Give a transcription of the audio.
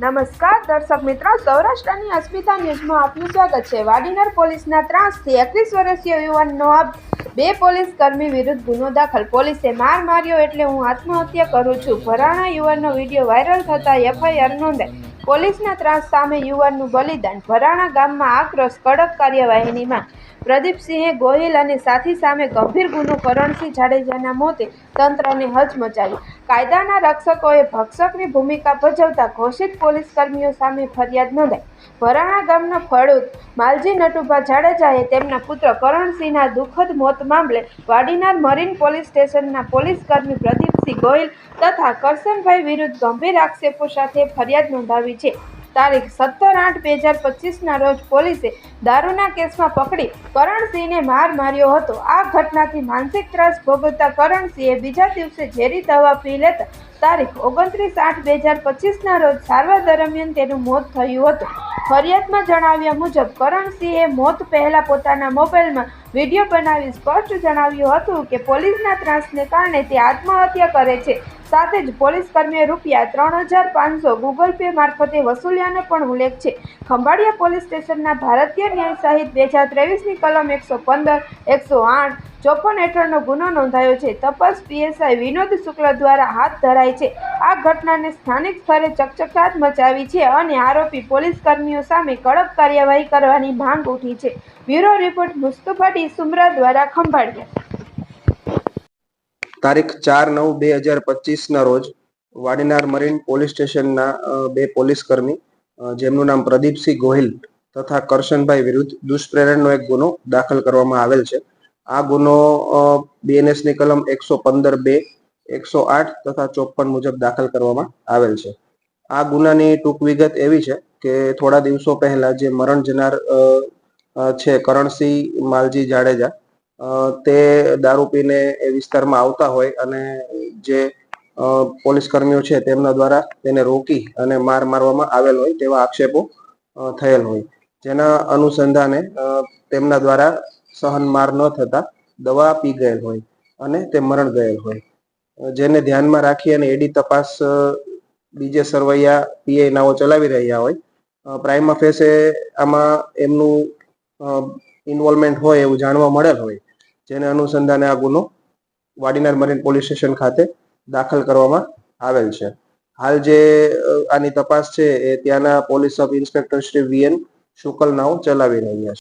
નમસ્કાર, દર્શક મિત્રો, સૌરાષ્ટ્રની અસ્મિતા ન્યૂઝમાં આપનું સ્વાગત છે. વાડીનર પોલીસના ત્રાસથી એકવીસ વર્ષીય યુવાનનો અબ બે પોલીસ કર્મી વિરુદ્ધ ગુનો દાખલ. પોલીસે માર માર્યો એટલે હું આત્મહત્યા કરું છું. ભરાણા યુવાનનો વીડિયો વાયરલ થતાં એફઆઈઆર નોંધાઈ. પોલીસના ત્રાસ સામે યુવાનનું બલિદાન. ભરાણા ગામમાં આક્રોશ કડક કાર્યવાહીની પ્રદીપસિંહે ગોહિલ અને સાથી સામે ગંભીર ગુનો કરણસિંહ જાડેજાના મોતે તંત્રને હચમચાવ્યું કાયદાના રક્ષકોએ ભક્ષકની ભૂમિકા ભજવતા ઘોષિત પોલીસ કર્મીઓ સામે ફરિયાદ નોંધાઈ. ભરાણા ગામના ફળુદ માલજી નટુભા જાડેજાએ તેમના પુત્ર કરણસિંહના દુઃખદ મોત મામલે વાડીનાર મરીન પોલીસ સ્ટેશનના પોલીસ કર્મી પ્રદીપસિંહ ગોહિલ તથા કરશનભાઈ વિરુદ્ધ ગંભીર આક્ષેપો સાથે ફરિયાદ નોંધાવી છે. તારીખ સત્તર આઠ બે હજાર પચીસના રોજ પોલીસે દારૂના કેસમાં પકડી કરણસિંહને માર માર્યો હતો. આ ઘટનાથી માનસિક ત્રાસ ભોગવતા કરણસિંહે બીજા દિવસે ઝેરી દવા પી લેતા તારીખ ઓગણત્રીસ આઠ બે હજાર પચીસના રોજ સારવાર દરમિયાન તેનું મોત થયું હતું. ફરિયાદમાં જણાવ્યા મુજબ, કરણસિંહે મોત પહેલાં પોતાના મોબાઈલમાં વીડિયો બનાવી સ્પષ્ટ જણાવ્યું હતું કે પોલીસના ત્રાસને કારણે તે આત્મહત્યા કરે છે. સાથે જ પોલીસ કર્મીએ રૂપિયા ત્રણ હજાર પાંચસો ગૂગલ પે મારફતે વસૂલ્યાનો પણ ઉલ્લેખ છે. ખંભાળિયા પોલીસ સ્ટેશનના ભારતીય ન્યાય સહિત બે હજાર ત્રેવીસની કલમ એકસો પંદર, એકસો આઠ, ચોપન હેઠળનો ગુનો નોંધાયો છે. તપાસ પીએસઆઈ વિનોદ શુક્લ દ્વારા હાથ ધરાઈ છે. આ ઘટનાને સ્થાનિક સ્તરે ચકચકાટ મચાવી છે અને આરોપી પોલીસ કર્મીઓ સામે કડક કાર્યવાહી કરવાની માંગ ઉઠી છે. બ્યુરો રિપોર્ટ મુસ્તુફાટી સુમરા દ્વારા ખંભાળિયા. તારીખ ચાર નવ બે હજાર પચીસના રોજ વાડીનાર મરીન પોલીસ સ્ટેશનના બે પોલીસ કર્મી જેમનું નામ પ્રદીપસિંહ ગોહિલ તથા કરશનભાઈ વિરુદ્ધ દુષ્પ્રેરણનો એક ગુનો દાખલ કરવામાં આવેલ છે. આ ગુનો બીએનએસની કલમ એકસો પંદર બે, એકસો આઠ તથા ચોપન મુજબ દાખલ કરવામાં આવેલ છે. આ ગુનાની ટૂંક વિગત એવી છે કે થોડા દિવસો પહેલા જે મરણ જનાર છે કરણસિંહ માલજી જાડેજા તે દારૂ પીને એ વિસ્તારમાં આવતા હોય અને જે પોલીસ કર્મીઓ છે તેમના દ્વારા તેને રોકી અને માર મારવામાં આવેલ હોય તેવા આક્ષેપો થયેલ હોય. જેના અનુસંધાને તેમના દ્વારા સહન માર ન થતા દવા પી ગયેલ હોય અને તે મરણ ગયેલ હોય. જેને ધ્યાનમાં રાખી અને એડી તપાસ બીજે સરવૈયા પીઆઈ નાઓ ચલાવી રહ્યા હોય. પ્રાઇમા ફેસે આમાં એમનું ઇન્વોલ્વમેન્ટ હોય એવું જાણવા મળેલ હોય. જેને અનુસંધાને આ ગુનો વાડીનાર મરીન પોલીસ સ્ટેશન ખાતે દાખલ કરવામાં આવેલ છે. હાલ જે આની તપાસ છે એ ત્યાંના police sub inspector Shri VN Shukla નાવ ચલાવી રહ્યા છે.